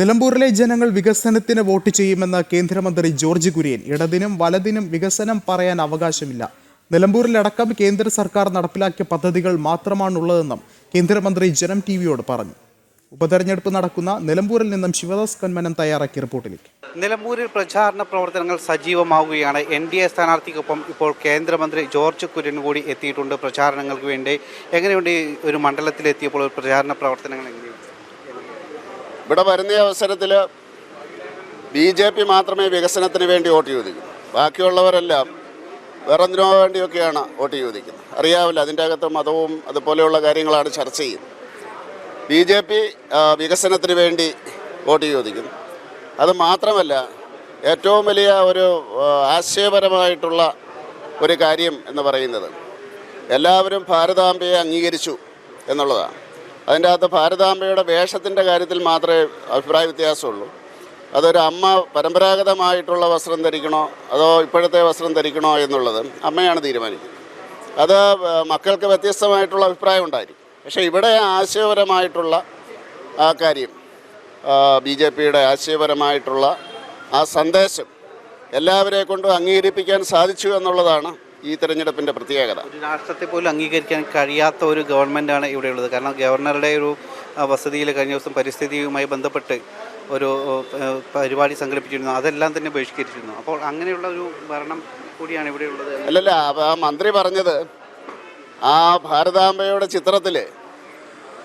നിലമ്പൂരിലെ ജനങ്ങൾ വികസനത്തിന് വോട്ട് ചെയ്യുമെന്ന് കേന്ദ്രമന്ത്രി ജോർജ് കുര്യൻ. ഇടതിനും വലതിനും വികസനം പറയാൻ അവകാശമില്ല. നിലമ്പൂരിലടക്കം കേന്ദ്ര സർക്കാർ നടപ്പിലാക്കിയ പദ്ധതികൾ മാത്രമാണുള്ളതെന്നും കേന്ദ്രമന്ത്രി ജനം ടി വിയോട് പറഞ്ഞു. ഉപതെരഞ്ഞെടുപ്പ് നടക്കുന്ന നിലമ്പൂരിൽ നിന്നും ശിവദാസ് കന്മനം തയ്യാറാക്കിയ റിപ്പോർട്ടിലേക്ക്. നിലമ്പൂരിൽ പ്രചാരണ പ്രവർത്തനങ്ങൾ സജീവമാവുകയാണ്. എൻ ഡി എ സ്ഥാനാർത്ഥിക്കൊപ്പം ഇപ്പോൾ കേന്ദ്രമന്ത്രി ജോർജ് കുര്യൻ കൂടി എത്തിയിട്ടുണ്ട് പ്രചാരണങ്ങൾക്ക് വേണ്ടി. എങ്ങനെയുണ്ട് ഒരു മണ്ഡലത്തിലെത്തിയപ്പോൾ പ്രചാരണ പ്രവർത്തനങ്ങൾ എങ്ങനെയുണ്ട്? ഇവിടെ വരുന്ന അവസരത്തിൽ ബി ജെ പി മാത്രമേ വികസനത്തിന് വേണ്ടി വോട്ട് ചോദിക്കൂ. ബാക്കിയുള്ളവരെല്ലാം വേറെന്തിനോ വേണ്ടിയൊക്കെയാണ് വോട്ട് ചോദിക്കുന്നത്. അറിയാവില്ല അതിന്റെ അകത്ത് മതവും അതുപോലെയുള്ള കാര്യങ്ങളാണ് ചർച്ച ചെയ്യുന്നത്. ബി ജെ പി വികസനത്തിന് വേണ്ടി വോട്ട് ചോദിക്കുന്നു. അത് മാത്രമല്ല ഏറ്റവും വലിയ ഒരു ആശയപരമായിട്ടുള്ള ഒരു കാര്യം എന്ന് പറയുന്നത് എല്ലാവരും ഭാരതാംബയെ അംഗീകരിച്ചു എന്നുള്ളതാണ്. അതിന്റെ അകത്ത് ഭാരതാംബയുടെ വേഷത്തിന്റെ കാര്യത്തിൽ മാത്രമേ അഭിപ്രായ വ്യത്യാസമുള്ളൂ. അതൊരു അമ്മ പരമ്പരാഗതമായിട്ടുള്ള വസ്ത്രം ധരിക്കണോ അതോ ഇപ്പോഴത്തെ വസ്ത്രം ധരിക്കണോ എന്നുള്ളത് അമ്മയാണ് തീരുമാനിക്കുന്നത്. അത് മക്കൾക്ക് വ്യത്യസ്തമായിട്ടുള്ള അഭിപ്രായം ഉണ്ടായിരിക്കും. പക്ഷേ ഇവിടെ ആശയപരമായിട്ടുള്ള ആ കാര്യം ബി ജെ പിയുടെ ആശയപരമായിട്ടുള്ള ആ സന്ദേശം എല്ലാവരെ കൊണ്ടും അംഗീകരിപ്പിക്കാൻ സാധിച്ചു എന്നുള്ളതാണ് ഈ തെരഞ്ഞെടുപ്പിന്റെ പ്രത്യേകത? ഒരു രാഷ്ട്രത്തെ പോലും അംഗീകരിക്കാൻ കഴിയാത്ത ഒരു ഗവൺമെന്റാണ് ഇവിടെയുള്ളത് കാരണം ഗവർണറുടെ ഒരു വസതിയിൽ കഴിഞ്ഞ ദിവസം പരിസ്ഥിതിയുമായി ബന്ധപ്പെട്ട് ഒരു പരിപാടി സംഘടിപ്പിച്ചിരുന്നു. അതെല്ലാം തന്നെ ബഹിഷ്കരിച്ചിരുന്നു. അപ്പോൾ അങ്ങനെയുള്ള ഒരു ഭരണം കൂടിയാണ് ഇവിടെയുള്ളത് അല്ലല്ല ആ മന്ത്രി പറഞ്ഞത് ആ ഭാരതാംബയുടെ ചിത്രത്തിൽ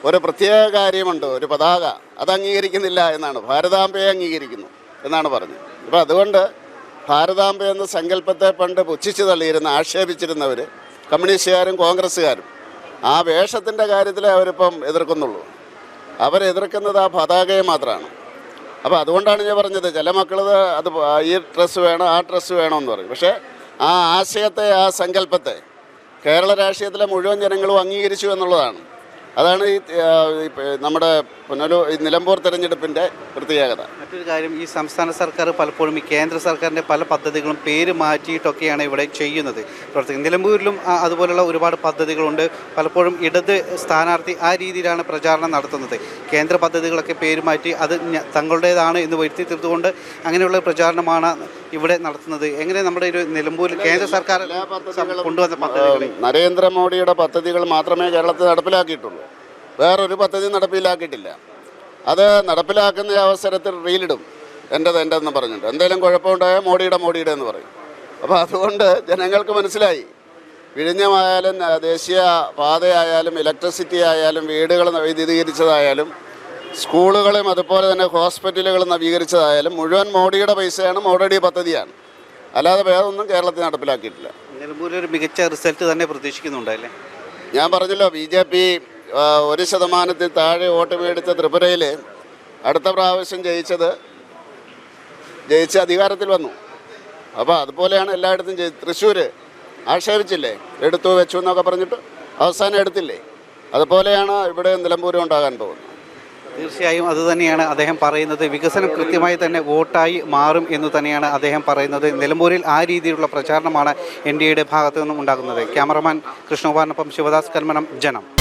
ഒരു പ്രത്യേക കാര്യമുണ്ട് ഒരു പതാക. അത് അംഗീകരിക്കുന്നില്ല എന്നാണ്. ഭാരതാംബയെ അംഗീകരിക്കുന്നു എന്നാണ് പറഞ്ഞത്. അപ്പോൾ അതുകൊണ്ട് ഭാരതാംബ എന്ന സങ്കല്പത്തെ പണ്ട് പുച്ഛിച്ചു തള്ളിയിരുന്ന ആക്ഷേപിച്ചിരുന്നവർ കമ്മ്യൂണിസ്റ്റുകാരും കോൺഗ്രസ്സുകാരും ആ വേഷത്തിന്റെ കാര്യത്തിലേ അവരിപ്പം എതിർക്കുന്നുള്ളൂ. അവരെതിർക്കുന്നത് ആ പതാകയെ മാത്രമാണ്. അപ്പോൾ അതുകൊണ്ടാണ് ഞാൻ പറഞ്ഞത് ചില മക്കൾ അത് ഈ ഡ്രസ്സ് വേണം ആ ഡ്രസ്സ് വേണമെന്ന് പറയും. പക്ഷേ ആ ആശയത്തെ ആ സങ്കല്പത്തെ കേരള രാഷ്ട്രീയത്തിലെ മുഴുവൻ ജനങ്ങളും അംഗീകരിച്ചു എന്നുള്ളതാണ്. അതാണ് ഈ നമ്മുടെ പുനലൂ നിലമ്പൂർ തെരഞ്ഞെടുപ്പിന്റെ പ്രത്യേകത. മറ്റൊരു കാര്യം ഈ സംസ്ഥാന സർക്കാർ പലപ്പോഴും ഈ കേന്ദ്ര സർക്കാരിന്റെ പല പദ്ധതികളും പേര് മാറ്റിയിട്ടൊക്കെയാണ് ഇവിടെ ചെയ്യുന്നത്. പ്രവർത്തിക്കുന്നത് നിലമ്പൂരിലും അതുപോലുള്ള ഒരുപാട് പദ്ധതികളുണ്ട്. പലപ്പോഴും ഇടത് സ്ഥാനാർത്ഥി ആ രീതിയിലാണ് പ്രചാരണം നടത്തുന്നത്. കേന്ദ്ര പദ്ധതികളൊക്കെ പേര് മാറ്റി അത് തങ്ങളുടേതാണ് എന്ന് വരുത്തി തീർത്തുകൊണ്ട് അങ്ങനെയുള്ള പ്രചാരണമാണ് ഇവിടെ നടത്തുന്നത്? എങ്ങനെ നമ്മുടെ ഒരു നിലമ്പൂരിൽ കേന്ദ്ര സർക്കാർ കൊണ്ടുവന്ന പദ്ധതി നരേന്ദ്രമോദിയുടെ പദ്ധതികൾ മാത്രമേ കേരളത്തിൽ നടപ്പിലാക്കിയിട്ടുള്ളൂ. വേറൊരു പദ്ധതി നടപ്പിലാക്കിയിട്ടില്ല. അത് നടപ്പിലാക്കുന്ന അവസരത്തിൽ റീലിടും. എന്റെത് എന്റെതെന്ന് പറഞ്ഞിട്ട്. എന്തെങ്കിലും കുഴപ്പമുണ്ടായാൽ മോഡിയുടെ മോഡിയുടെ എന്ന് പറയും. അപ്പോൾ അതുകൊണ്ട് ജനങ്ങൾക്ക് മനസ്സിലായി. വിഴിഞ്ഞമായാലും ദേശീയ പാതയായാലും ഇലക്ട്രിസിറ്റി ആയാലും വീടുകൾ വൈദ്യുതീകരിച്ചതായാലും സ്കൂളുകളും അതുപോലെ തന്നെ ഹോസ്പിറ്റലുകൾ നവീകരിച്ചതായാലും മുഴുവൻ മോഡിയുടെ പൈസയാണ് മോഡിയുടെ പദ്ധതിയാണ്. അല്ലാതെ വേറെ ഒന്നും കേരളത്തിൽ നടപ്പിലാക്കിയിട്ടില്ല. നിലമ്പൂരിൽ ഒരു മികച്ച റിസൾട്ട് തന്നെ പ്രതീക്ഷിക്കുന്നുണ്ടല്ലേ? ഞാൻ പറഞ്ഞല്ലോ ബി ജെ പി ഒരു ശതമാനത്തിൽ താഴെ വോട്ട് മേടിച്ച ത്രിപുരയിൽ അടുത്ത പ്രാവശ്യം ജയിച്ചത് ജയിച്ച് അധികാരത്തിൽ വന്നു. അപ്പോൾ അതുപോലെയാണ് എല്ലായിടത്തും ജയി തൃശ്ശൂർ ആക്ഷേപിച്ചില്ലേ? എടുത്തു വെച്ചു എന്നൊക്കെ പറഞ്ഞിട്ട് അവസാനം എടുത്തില്ലേ? അതുപോലെയാണ് ഇവിടെ നിലമ്പൂരും ഉണ്ടാകാൻ പോകുന്നത്. തീർച്ചയായും അത് തന്നെയാണ് അദ്ദേഹം പറയുന്നത്. വികസനം കൃത്യമായി തന്നെ വോട്ടായി മാറും എന്ന് തന്നെയാണ് അദ്ദേഹം പറയുന്നത്. നിലമ്പൂരിൽ ആ രീതിയിലുള്ള പ്രചാരണമാണ് എൻ ഡി എയുടെ ഭാഗത്തു നിന്നും ഉണ്ടാകുന്നത്. ക്യാമറമാൻ കൃഷ്ണകുമാറിനൊപ്പം ശിവദാസ് കൽമനം ജനം.